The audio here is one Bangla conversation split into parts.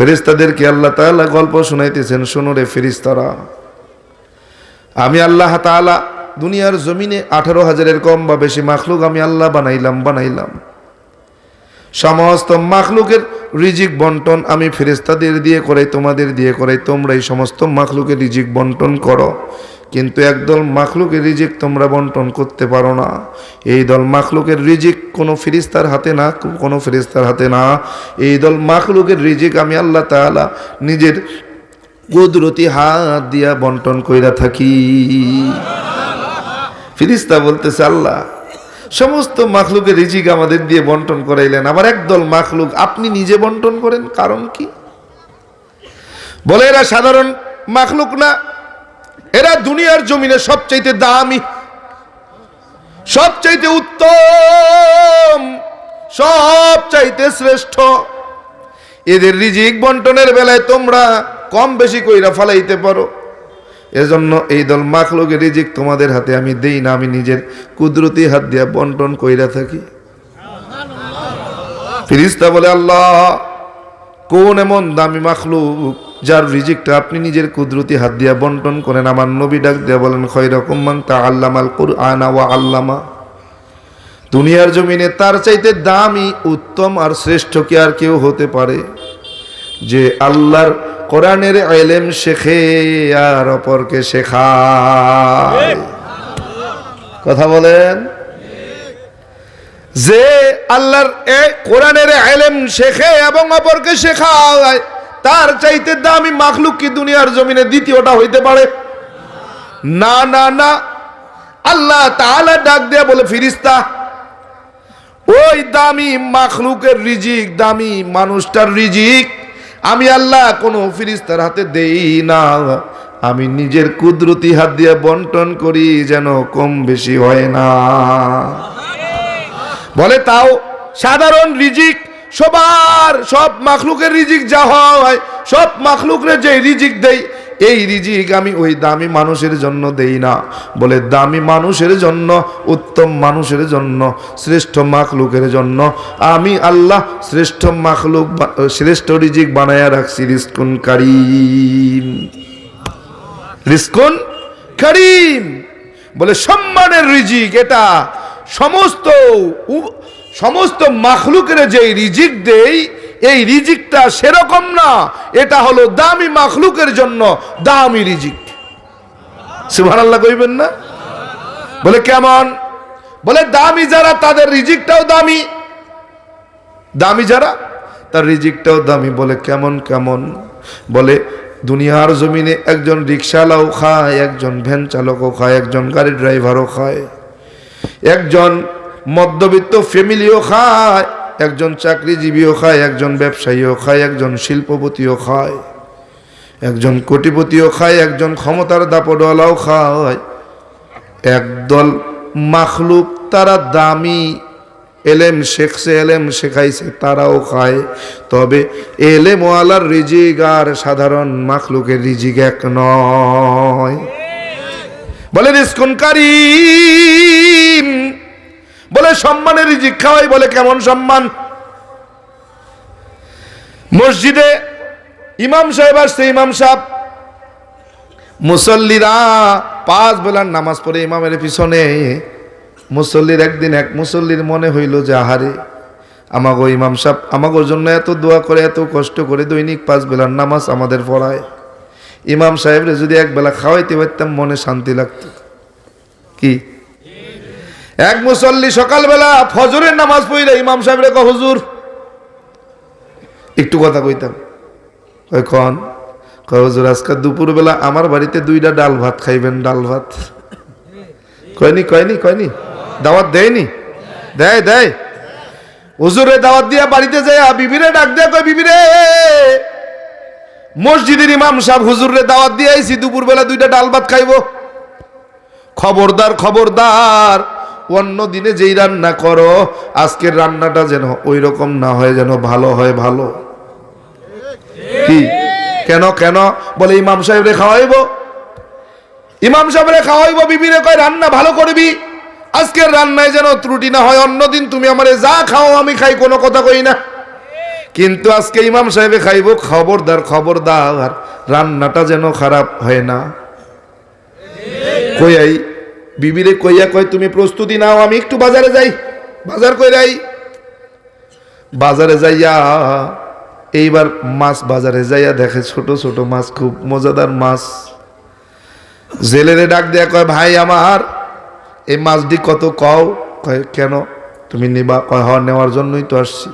ফেরিস্তাদেরকে আল্লাহ তালা গল্প শুনাইতেছেন, শোনো রে ফেরিস্তারা আমি আল্লাহ তালা দুনিয়ার জমিনে আঠারো হাজারের কম বা বেশি মাখলুক আমি আল্লাহ বানাইলাম বানাইলাম। সমস্ত মাখলুকের রিজিক বন্টন আমি ফেরেস্তাদের দিয়ে করাই, তোমাদের দিয়ে করাই। তোমরা এই সমস্ত মাখলুকের রিজিক বন্টন করো। কিন্তু একদল মাখলুকের রিজিক তোমরা বন্টন করতে পারো না। এই দল মাখলুকের রিজিক কোনো ফিরিস্তার হাতে না, কোনো ফেরিস্তার হাতে না। এই দল মাখলুকের রিজিক আমি আল্লাহ তাআলা নিজের কুদরতি হাত দিয়া বন্টন কইরা থাকি। ফিরিস্তা বলতেছে, আল্লাহ সমস্ত মাখলুকের রিজিক আমাদের দিয়ে বন্টন করাইলেন। আবার একদল মাখলুক, আপনি নিজে বন্টন করেন, কারণ কি? বলে এরা সাধারণ মাখলুক না। এরা দুনিয়ার জমিনে সবচাইতে দামি, সবচাইতে উত্তম, সবচাইতে শ্রেষ্ঠ। এদের রিজিক বন্টনের বেলায় তোমরা কম বেশি কইরা ফালাইতে পারো। এজন্য এই দল মাখলুকের রিজিক তোমাদের হাতে আমি দেই না, আমি নিজের কুদরতি হাত দিয়া বন্টন কইরা থাকি। ফিরিস্তা বলে, আল্লাহ, কোন এমন দামি মাখলুক যার রিজিকটা আপনি নিজের কুদরতি হাত দিয়া বন্টন করেন? আমার নবী ডাক দিয়া বলেন খয়রকম মান তা আল্লামাল কুরআনা ওয়া আল্লামা। দুনিয়ার জমিনে তার চাইতে দামি, উত্তম আর শ্রেষ্ঠ কি আর কেউ হতে পারে? যে আল্লাহর কোরআনের এলেম শেখে আর অপরকে শেখায়। কথা বলেন? যে আল্লাহর এ কোরআনের এলেম শেখে এবং অপরকে শেখায় তার চাইতে দামি মাখলুক কি দুনিয়ার জমিনে দ্বিতীয়টা হইতে পারে? না না না। আল্লাহ তাআলা ডাক দেয়া বলে ফিরিস্তা ওই দামি মাখলুকের রিজিক দামি মানুষটার রিজিক আমি আল্লাহ কোনো ফিরিস্তার হাতে দেই না। আমি নিজের কুদরতি হাত দিয়ে বন্টন করি যেন কম বেশি হয় না। বলে তাও সাধারণ রিজিক, সবার সব মাখলুকের রিজিক যা হয়, সব মাখলুকরে যে রিজিক দেই এই রিজিক আমি ওই দামি মানুষের জন্য দেই না। বলে, দামি মানুষের জন্য, উত্তম মানুষের জন্য, শ্রেষ্ঠ মাখলুকের জন্য আমি আল্লাহ শ্রেষ্ঠ মাখলুক শ্রেষ্ঠ রিজিক বানায়া রাখছি, রিস্কুন কারিম। রিস্কুন কারিম। বলে, সম্মানের রিজিক এটা। সমস্ত সমস্ত মাখলুকের যে রিজিক দেই এই রিজিকটা সেরকম না। এটা হলো দামি মাখলুকের জন্য দামি রিজিক। সুবহানাল্লাহ কইবেন না? বলে কেমন? বলে দামি যারা তাদের রিজিকটাও দামি। দামি যারা তার রিজিকটাও দামি। বলে কেমন কেমন? বলে দুনিয়ার জমিনে একজন রিক্সাওয়ালাও খায়, একজন ভ্যান চালকও খায়, একজন গাড়ি ড্রাইভারও খায়, একজন মধ্যবিত্ত ফ্যামিলিও খায় একজন চাকরিজীবীও খায়, একজন ব্যবসায়ীও খায়, একজন শিল্পপতিও খায়, একজন কোটিপতিও খায়, একজন ক্ষমতার দাপটওয়ালাও খায়। একদল মাখলুক, তারা দামি, এলেম শেখছে, এলেম শেখাইছে, তারাও খায়। তবে এলেম ওয়ালার রিজিক আর সাধারণ মাখলুকের রিজিক এক নয়। বলে রিস্কুন কারিম বলে সম্মানের রিজিক খাওয়াই বলে কেমন সম্মান? মসজিদে ইমাম সাহেব আসছে, ইমাম সাহেব, মুসল্লিরা পাঁচ বেলার নামাজ পড়ে ইমামের পিছনে। মুসল্লির একদিন এক মুসল্লির মনে হইল যে, আহারে, আমাগো ইমাম সাহেব, আমাগোর জন্য এত দোয়া করে, এত কষ্ট করে দৈনিক পাঁচ বেলার নামাজ আমাদের পড়ায়। ইমাম সাহেবরে যদি এক বেলা খাওয়াইতে পারতাম, মনে শান্তি লাগতো। কি? এক মুসল্লি সকালবেলা ফজরের নামাজ পড়লে ইমাম সাহেবরে কহ হুজুর, একটু কথা কইতাম। কয় হুজুর, আজকে দুপুরবেলা আমার বাড়িতে দুইটা ডাল ভাত খাইবেন, ডাল ভাত। কয়নি কয়নি কয়নি? দাওয়াত দেয়নি? দেয় দেয়। হুজুরে দাওয়াত দিয়া বাড়িতে যায় বিবিরে ডাক দেয়া কয়, বিবিরে, মসজিদের ইমাম সাহেব হুজুরে দাওয়াত দিয়ে আইছি, দুপুরবেলা দুইটা ডাল ভাত খাইবো। খবরদার খবরদার। অন্য দিনে যেই রান্না করো, আজকের রান্নাটা যেন ওই রকম না হয়, যেন ভালো হয়, ভালো। কি? কেন কেন? বলে ইমাম সাহেবরে খাওয়াইবো। ইমাম সাহেবরে খাওয়াইবো, বিবিরে কয়, রান্না ভালো করবি? আজকের রান্নায় যেন ত্রুটি না হয় অন্যদিন তুমি আমারে যা খাও, আমি খাই, কোনো কথা কই না। কিন্তু আজকে ইমাম সাহেবে খাইব, খবরদার খবরদার, রান্নাটা যেন খারাপ হয় না। কইয়াই বিবিরে কইয়া কয়, তুমি প্রস্তুতি নাও, আমি একটু বাজারে যাই। বাজার কইরাই বাজারে যাইয়া, এইবার মাছ বাজারে যাইয়া দেখে ছোট ছোট মাছ, খুব মজাদার মাছ। জেলেরে ডাক দেয়া কয়, ভাই আমার, এই মাছটি কত কও? কয়, কেন? তুমি নিবা? কয় হওয়া নেওয়ার জন্যই তো আসছি।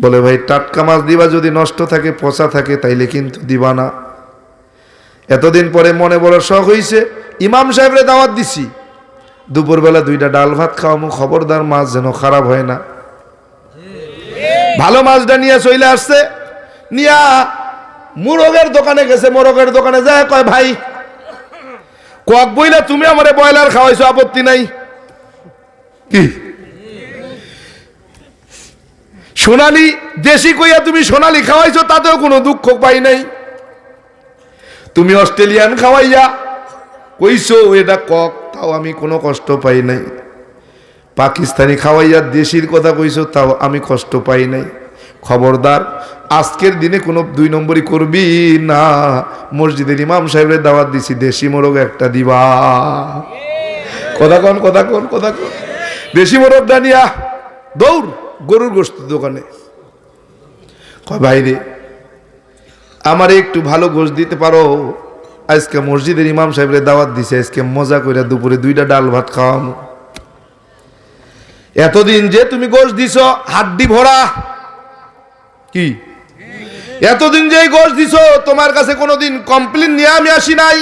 বলে, ভাই, টাটকা মাছ দিবা, যদি নষ্ট থাকে, পচা থাকে, তাইলে কিন্তু দিবা না। এতদিন পরে মনে বড় শখ হইছে। ইমাম সাহেবরে দাওয়াত দিছি। দুপুরবেলা দুইটা ডাল ভাত খাওয়ামু, খবরদার মাছ যেন খারাপ হয় না। ভালো মাছটা নিয়ে চলে আসছে, নিয়া মুরগের দোকানে গেছে, মোরগের দোকানে যায়, কয়, ভাই কক বইলা তুমি আমারে ব্রয়লার খাওয়াইছো, আপত্তি নাই। কি? সোনালি, দেশি কইয়া তুমি সোনালি খাওয়াইছো, তাতেও কোনো দুঃখ পাই নাই। তুমি অস্ট্রেলিয়ান খাওয়াইয়া কইছো, এটা কক, তাও আমি কোনো কষ্ট পাই নাই। পাকিস্তানি খাওয়াইয়া দেশির কথা কইছো, তাও আমি কষ্ট পাই নাই। খবরদার, আজকের দিনে কোনো দুই নম্বরই করবি না। মসজিদের ইমাম সাহেবের দাওয়াত দিছি, দেশি মোরগ একটা দিবা। কথা কন কথা কন কথা কন। দেশি মোরগ দানিয়া, দৌড়, গরুর গোস্ত দোকানে। কয় বাইরে আমার একটু ভালো গোশ দিতে পারো? আজকে মসজিদের ইমাম সাহেবের দাওয়াত দিছে, আজকে মজা করে দুপুরে দুইটা ডাল ভাত খাওয়ানো এতদিন যে তুমি গোশ দিছ, হাড্ডি ভরা। কি? এতদিন যে গোশ দিছ, তোমার কাছে কোনোদিন কমপ্লেন নিয়ে আমি আসি নাই।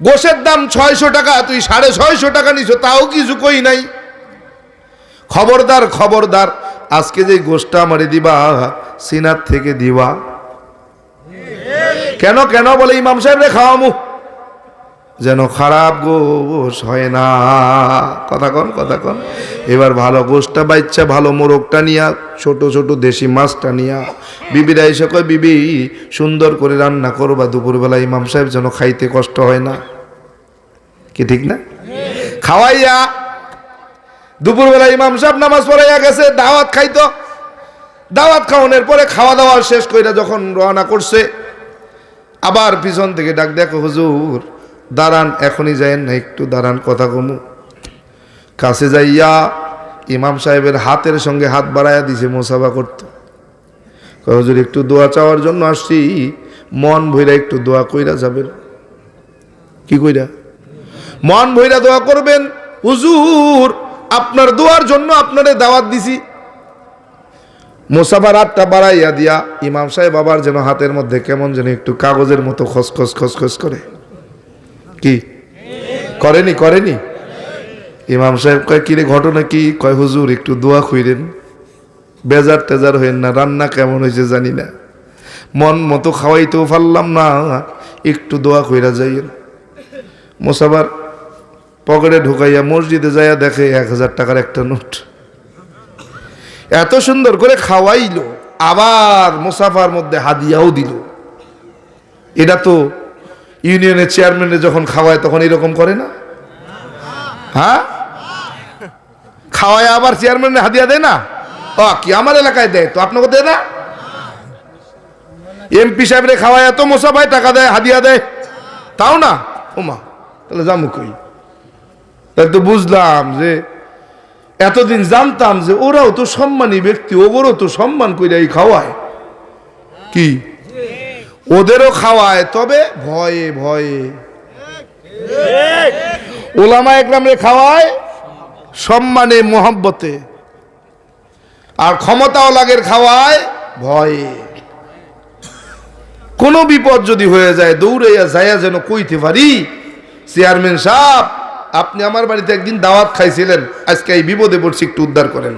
গোশের দাম ছয়শো টাকা, তুই সাড়ে ছয়শো টাকা নিছ, তাও কিছু কই নাই। খবরদার খবরদার, আজকে যে গোষ্ঠটা আমারে দিবা সিনার থেকে দিবা। কেন কেন বলে ইমাম সাহেব রে খাওয়ামু? যেন খারাপ গোশ হয় না। কথা কন কথা কন। এবার ভালো গোশটা বাচ্চা ভালো মোরগটা নিয়া, ছোট ছোট দেশি মাছটা নিয়া। বিবিরা এসে কয়, বিবি, সুন্দর করে রান্না করবা। দুপুরবেলা ইমাম সাহেব যেন খাইতে কষ্ট হয় না। কি ঠিক না? খাওয়াইয়া দুপুরবেলা ইমাম সাহেব নামাজ পড়াইয়া গেছে, দাওয়াত খাইতো। দাওয়াত খাওয়ানোর পরে খাওয়া দাওয়া শেষ কইরা যখন রওনা করছে আবার পিছন থেকে ডাক, দেখো হুজুর, দাঁড়ান, এখনই যায়েন না, একটু দাঁড়ান, কথা কমু। কাছে যাইয়া ইমাম সাহেবের হাতের সঙ্গে হাত বাড়াইয়া দিছে, মোসাফা করত। হুজুর, একটু দোয়া চাওয়ার জন্য আসছি, মন ভইরা একটু দোয়া কইরা যাবেন। কি কইরা? মন ভইরা দোয়া করবেন। হুজুর, আপনার দোয়ার জন্য আপনারে দাওয়াত দিছি। মোসাফার হাতটা বাড়াইয়া দিয়া ইমাম সাহেব বাবার যেন হাতের মধ্যে কেমন যেন একটু কাগজের মতো খসখস খসখস করে। কি? করেনি করেনি? ইমাম সাহেব কয়, কিরে, ঘটনা কি? কয়, হুজুর, একটু দোয়া খুইরেন বেজার টেজার হইন না, রান্না কেমন হয়েছে জানি না। মন মতো খাওয়াইতেও পারলাম না, একটু দোয়া কইরা যাইয়েন। মোসাবার পকেটে ঢুকাইয়া মসজিদে যাইয়া দেখে এক হাজার টাকার একটা নোট। এত সুন্দর করে খাওয়াইলো, আবার মুসাফার মধ্যে হাদিয়াও দিল। এটা তো ইউনিয়নের চেয়ারম্যানে যখন খাওয়ায় তখন এরকম করে না? হ্যাঁ? খাওয়ায় আবার চেয়ারম্যানে হাদিয়া দেয় না? ও, কি আমার এলাকায় দেয়? তো আপনাকে দেয় না? এমপি সাহেবরে খাওয়ায় এত মোসাফায় টাকা দেয়, হাদিয়া দেয়। তাও না? ওমা, তাহলে জামু কই? তাই তো বুঝলাম যে এতদিন জানতাম যে ওরাও তো সম্মানী ব্যক্তি, ওগরও তো সম্মান কইরা এই খাওয়ায়। কি? ওদেরও খাওয়ায়, তবে ভয়ে ভয়ে। ওলামা একরামরে খাওয়ায় সম্মানে, মোহব্বতে। আর ক্ষমতাও লাগের খাওয়ায় ভয়ে। কোনো বিপদ যদি হয়ে যায়, দৌড়াইয়া যাইয়া যেন কইতে পারি, চেয়ারম্যান সাহেব আপনি আমার বাড়িতে একদিন দাওয়াত খাইছিলেন, আজকে এই বিপদে পড়ছি, একটু উদ্ধার করেন।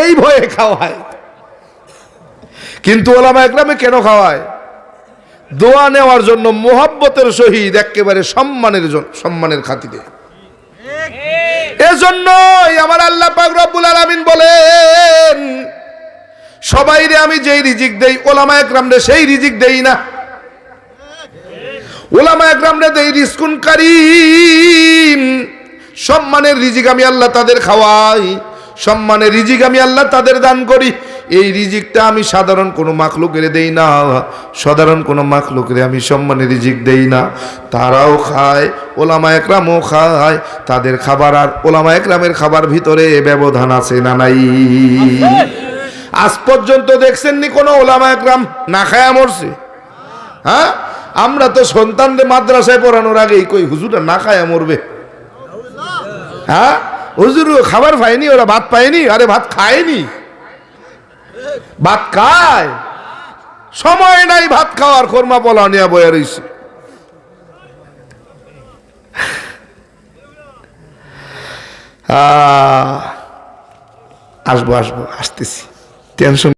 এই ভয়ে খাওয়ায়। কিন্তু ওলামা একরামে কেন খাওয়ায়? দোয়া নেওয়ার জন্য মোহাব্বতের সহিত একেবারে সম্মানের সম্মানের খাতিরে। এজন্যই আমার আল্লাহ পাক রব্বুল আলামিন বলেন, সবাইরে আমি যেই রিজিক দেই, ওলামা একরামরে সেই রিজিক দেই না। ওলামা একরামরে দেই রিস্কুন কারিম। সম্মানের রিজিক আমি আল্লাহ তাদের খাওয়াই, সম্মানের রিজিক আমি আল্লাহ তাদের দান করি। এই রিজিকটা আমি সাধারণ কোনো মাখলুকের দেই না, সাধারণ কোনো মাখলুকের আমি সম্মানের রিজিক দেই না। তারাও খায়, ওলামা একরামও খায়, তাদের খাবার আর ওলামা একরামের খাবার ভিতরে ব্যবধান আছে না নাই? আজ পর্যন্ত দেখছেননি কোনো ওলামা একরাম না খায়া মরছে? হ্যাঁ? আমরা তো সন্তানদের মাদ্রাসায় পড়ানোর আগেই কই হুজুরটা না খায়া মরবে? হ্যাঁ? হুজুর খাবার পায়নি ওরা ভাত পায়নি আরে ভাত খায়নি। ভাত খায়। সময় নাই ভাত খাওয়ার কর্মা বলা নিয়ে বয়ে আহ, আসব আসব আসতেছি। টেনশন